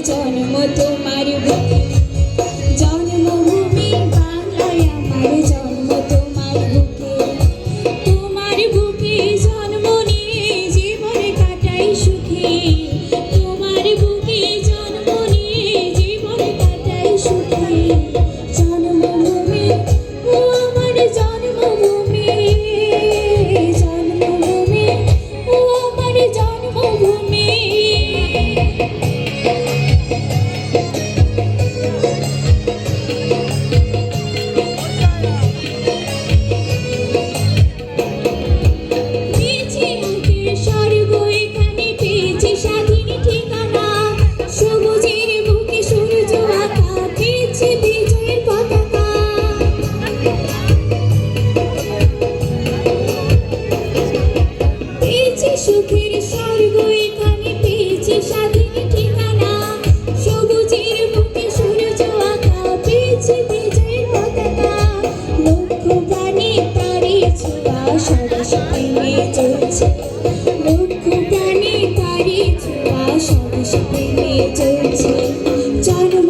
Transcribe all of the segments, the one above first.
জন্মভূমি বাংলায় আমার সুখের স্বর্গ, এখানে পেয়েছি স্বাধীন ঠিকানা। সবুজের বুকে সূর্য আঁকা, পেয়েছি বিজয়ের পতাকা। লক্ষ প্রাণী তারে ছোঁয়া সরস প্রেমে চলছে। লক্ষ প্রাণী তারে ছোঁয়া সরস প্রেমে চলছে। জন্মভূমি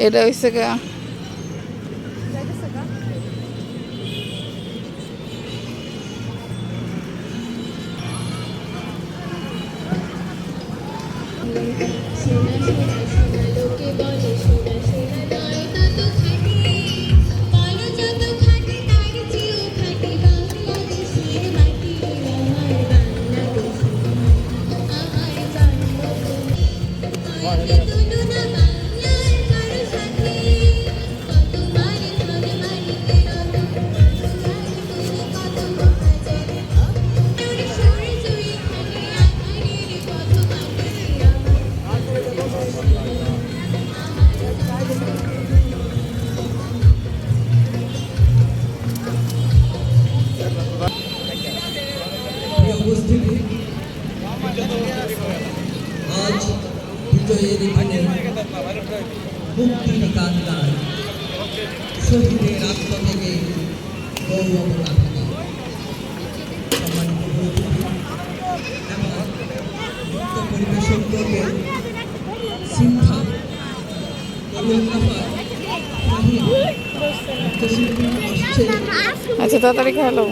এটা হইছে গা সোনা সোনা উপস্থিতি। আজ বিজয়ের দিনে মুক্তির গান শহীদের আত্ম থেকে গৌরব পরিবেশন করবে আচ্ছা তাড়াতাড়ি খেলো